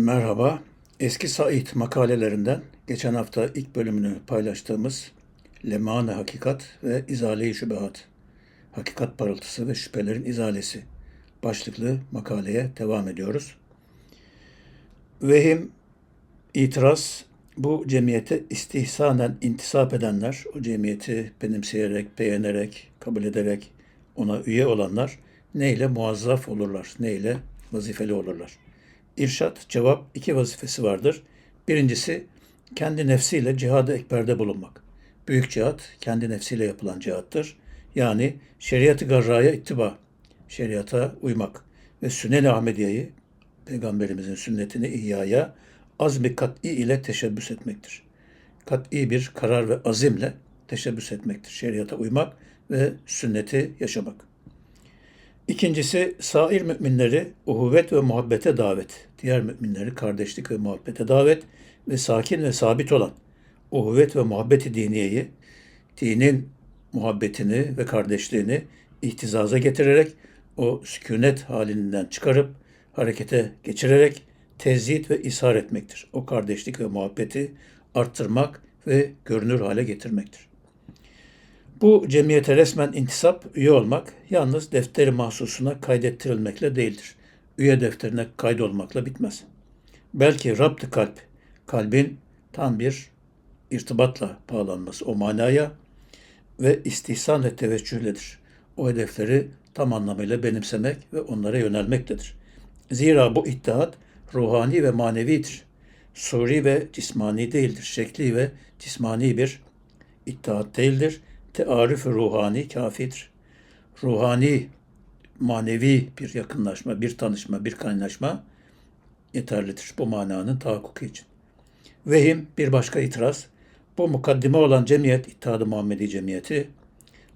Merhaba. Eski Said makalelerinden geçen hafta ilk bölümünü paylaştığımız Lemane Hakikat ve İzale-i Şübehat. Hakikat parıltısı ve şüphelerin izalesi başlıklı makaleye devam ediyoruz. Vehim, itiraz, bu cemiyete istihsanen intisap edenler, o cemiyeti benimseyerek, beğenerek, kabul ederek ona üye olanlar neyle muazzaf olurlar, neyle vazifeli olurlar. İrşat, cevap iki vazifesi vardır. Birincisi kendi nefsiyle cihad-ı ekberde bulunmak. Büyük cihat kendi nefsiyle yapılan cihattır. Yani şeriat-ı garraya ittiba, şeriata uymak ve sünnet-i Ahmediye'yi, Peygamberimizin sünnetini ihyaya azmi kat'i ile teşebbüs etmektir. Kat'i bir karar ve azimle teşebbüs etmektir. Şeriata uymak ve sünneti yaşamak. İkincisi sair müminleri uhuvvet ve muhabbete davet. Diğer müminleri kardeşlik ve muhabbete davet ve sakin ve sabit olan uhuvvet ve muhabbeti diniyeyi, dinin muhabbetini ve kardeşliğini ihtizaza getirerek o sükunet halinden çıkarıp harekete geçirerek tezyit ve ishar etmektir. O kardeşlik ve muhabbeti arttırmak ve görünür hale getirmektir. Bu cemiyete resmen intisap, üye olmak yalnız defteri mahsusuna kaydettirilmekle değildir. Üye defterine kaydolmakla bitmez. Belki rapt kalp, kalbin tam bir irtibatla bağlanması o manaya ve istihsan ve teveccühledir. O hedefleri tam anlamıyla benimsemek ve onlara yönelmektedir. Zira bu ittihat ruhani ve manevidir. Suri ve cismani değildir. Şekli ve cismani bir ittihat değildir tearif ruhani kafidir. Ruhani, manevi bir yakınlaşma, bir tanışma, bir kaynaşma yeterlidir bu mananın tahakkuku için. Vehim bir başka itiraz. Bu mukaddime olan cemiyet, İttihat-ı Muhammedi Cemiyeti,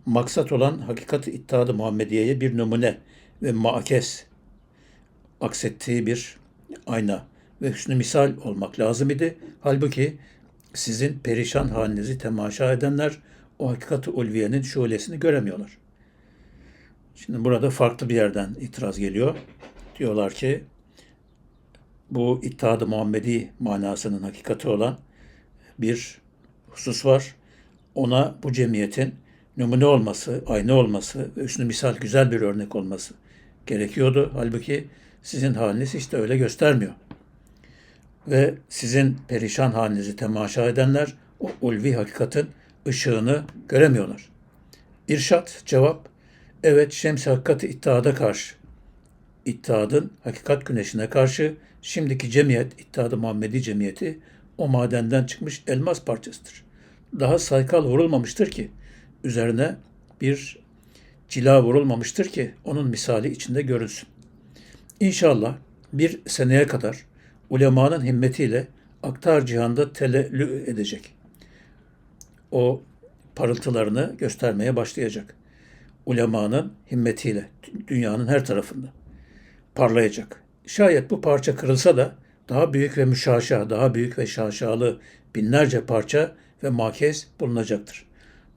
maksat olan hakikat-ı İttihat-ı Muhammediye'ye bir numune ve maakes aksettiği bir ayna ve hüsnü misal olmak lazım idi. Halbuki sizin perişan halinizi temaşa edenler o hakikat-ı ulviyenin şölesini göremiyorlar. Şimdi burada farklı bir yerden itiraz geliyor. Diyorlar ki bu İttihad-ı Muhammedi manasının hakikati olan bir husus var. Ona bu cemiyetin numune olması, aynı olması ve üstüne misal güzel bir örnek olması gerekiyordu. Halbuki sizin haliniz hiç de öyle göstermiyor. Ve sizin perişan halinizi temaşa edenler o ulvi hakikatin ışığını göremiyorlar. İrşat, cevap, evet şems hakikati ittihada karşı, ittihadın hakikat güneşine karşı şimdiki cemiyet, İttihadı Muhammedi Cemiyeti o madenden çıkmış elmas parçasıdır. Daha saykal vurulmamıştır ki üzerine bir cila vurulmamıştır ki onun misali içinde görülsün. İnşallah bir seneye kadar ulemanın himmetiyle aktar cihanda telellü edecek o parıltılarını göstermeye başlayacak. Ulemanın himmetiyle dünyanın her tarafında parlayacak. Şayet bu parça kırılsa da daha büyük ve müşaşa, daha büyük ve şaşalı binlerce parça ve makez bulunacaktır.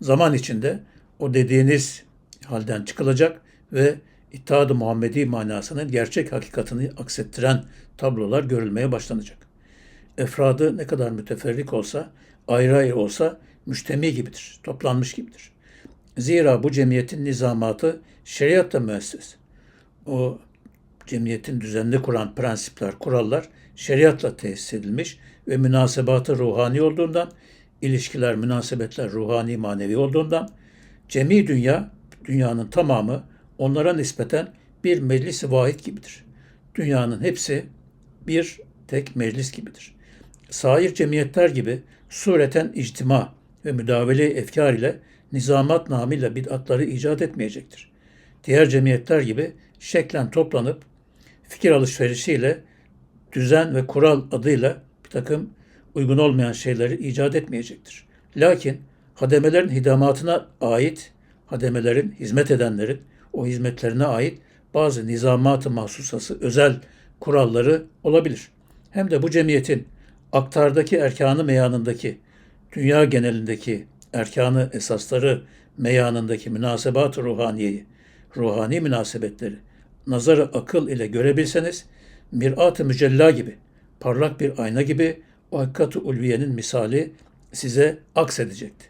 Zaman içinde o dediğiniz halden çıkılacak ve İttihad-ı Muhammedi manasının gerçek hakikatini aksettiren tablolar görülmeye başlanacak. Efradı ne kadar müteferrik olsa, ayrı ayrı olsa müştemi gibidir, toplanmış gibidir. Zira bu cemiyetin nizamatı şeriatla müesses. O cemiyetin düzenini kuran prensipler, kurallar şeriatla tesis edilmiş ve münasebatı ruhani olduğundan, ilişkiler, münasebetler ruhani, manevi olduğundan, cemi dünya, dünyanın tamamı onlara nispeten bir meclis-i vahid gibidir. Dünyanın hepsi bir tek meclis gibidir. Sair cemiyetler gibi sureten ictima, ve müdavele efkar ile nizamat namıyla bid'atları icat etmeyecektir. Diğer cemiyetler gibi şeklen toplanıp fikir alışverişiyle düzen ve kural adıyla bir takım uygun olmayan şeyleri icat etmeyecektir. Lakin hademelerin hidamatına ait, hademelerin, hizmet edenlerin o hizmetlerine ait bazı nizamat-ı mahsusası, özel kuralları olabilir. Hem de bu cemiyetin aktardaki erkanı meyanındaki dünya genelindeki erkanı esasları meyanındaki münasebat ruhaniyeyi, ruhani münasebetleri nazarı akıl ile görebilseniz mirat-ı mücella gibi parlak bir ayna gibi o hakikat-ı ulviyenin misali size aksedecekti.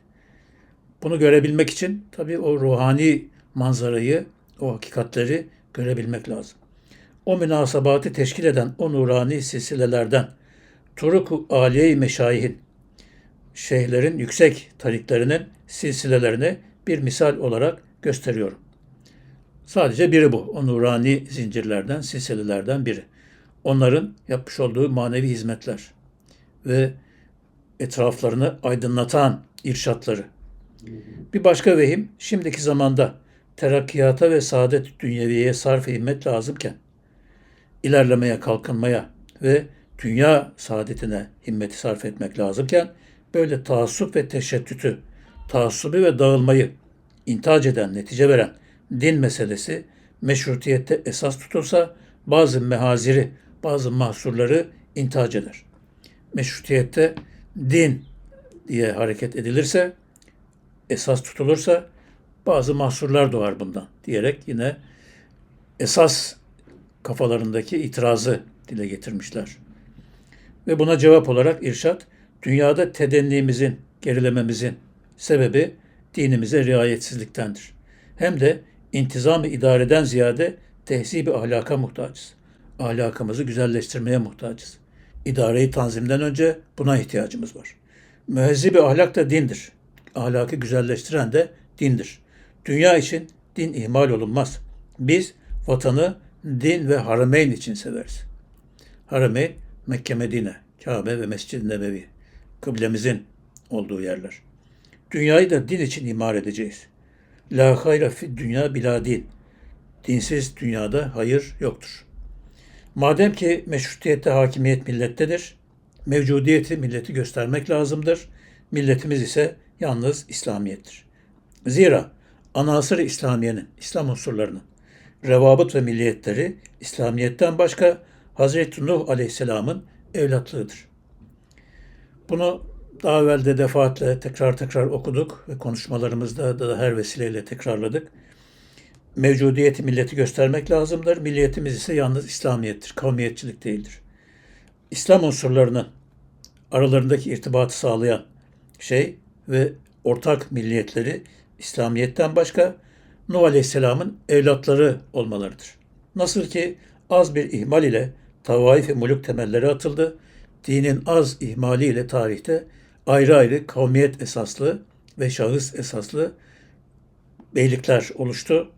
Bunu görebilmek için tabii o ruhani manzarayı, o hakikatleri görebilmek lazım. O münasabatı teşkil eden o nurani silsilelerden Turuk-u Aliye-i Meşayihin, şeyhlerin yüksek tariklerinin silsilelerini bir misal olarak gösteriyorum. Sadece biri bu. O nurani zincirlerden, silsilelerden biri. Onların yapmış olduğu manevi hizmetler ve etraflarını aydınlatan irşatları. Bir başka vehim, şimdiki zamanda terakkiyata ve saadet dünyeviyeye sarf himmet lazımken, ilerlemeye, kalkınmaya ve dünya saadetine himmeti sarf etmek lazımken, böyle taassup ve teşettütü, taassubi ve dağılmayı intihac eden, netice veren din meselesi meşrutiyette esas tutulsa bazı mehaziri, bazı mahsurları intihac eder. Meşrutiyette din diye hareket edilirse, esas tutulursa bazı mahsurlar doğar bundan diyerek yine esas kafalarındaki itirazı dile getirmişler. Ve buna cevap olarak irşat, dünyada tedennimizin, gerilememizin sebebi dinimize riayetsizliktendir. Hem de intizam-ı idareden ziyade tehzib-i ahlaka muhtacız. Ahlakımızı güzelleştirmeye muhtacız. İdareyi tanzimden önce buna ihtiyacımız var. Müezzib-i ahlak da dindir. Ahlakı güzelleştiren de dindir. Dünya için din ihmal olunmaz. Biz vatanı din ve harameyn için severiz. Harameyn, Mekke, Medine, Kabe ve Mescid-i Nebevi, kıblemizin olduğu yerler. Dünyayı da din için imar edeceğiz. La hayra fi dünya bila din. Dinsiz dünyada hayır yoktur. Madem ki meşrutiyette hakimiyet millettedir, mevcudiyeti milleti göstermek lazımdır. Milletimiz ise yalnız İslamiyettir. Zira anasır İslamiyenin, İslam unsurlarının revabıt ve milliyetleri İslamiyet'ten başka Hazreti Nuh Aleyhisselam'ın evlatlığıdır. Bunu daha evvel de defaatle tekrar tekrar okuduk ve konuşmalarımızda da her vesileyle tekrarladık. Mevcudiyeti milleti göstermek lazımdır. Milliyetimiz ise yalnız İslamiyettir, kavmiyetçilik değildir. İslam unsurlarının aralarındaki irtibatı sağlayan şey ve ortak milliyetleri İslamiyet'ten başka Nuh Aleyhisselam'ın evlatları olmalarıdır. Nasıl ki az bir ihmal ile tavaif ve muluk temelleri atıldı, dinin az ihmaliyle tarihte ayrı ayrı kavmiyet esaslı ve şahıs esaslı beylikler oluştu.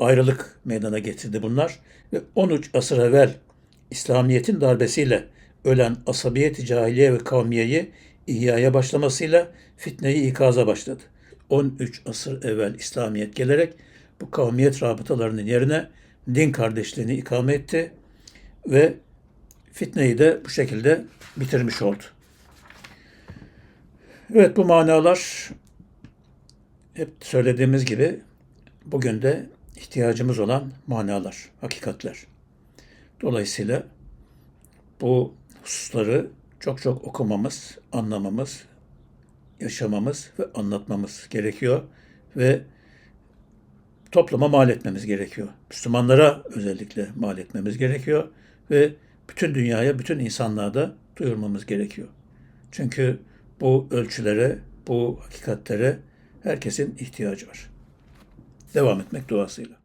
Ayrılık meydana getirdi bunlar ve 13 asır evvel İslamiyet'in darbesiyle ölen asabiyet cahiliye ve kavmiyeyi ihyaya başlamasıyla fitneyi ikaza başladı. 13 asır evvel İslamiyet gelerek bu kavmiyet rabıtalarının yerine din kardeşliğini ikame etti ve fitneyi de bu şekilde bitirmiş oldu. Evet bu manalar hep söylediğimiz gibi bugün de ihtiyacımız olan manalar, hakikatler. Dolayısıyla bu hususları çok çok okumamız, anlamamız, yaşamamız ve anlatmamız gerekiyor ve topluma mal etmemiz gerekiyor. Müslümanlara özellikle mal etmemiz gerekiyor ve bütün dünyaya, bütün insanlığa da duyurmamız gerekiyor. Çünkü bu ölçülere, bu hakikatlere herkesin ihtiyacı var. Devam etmek duasıyla.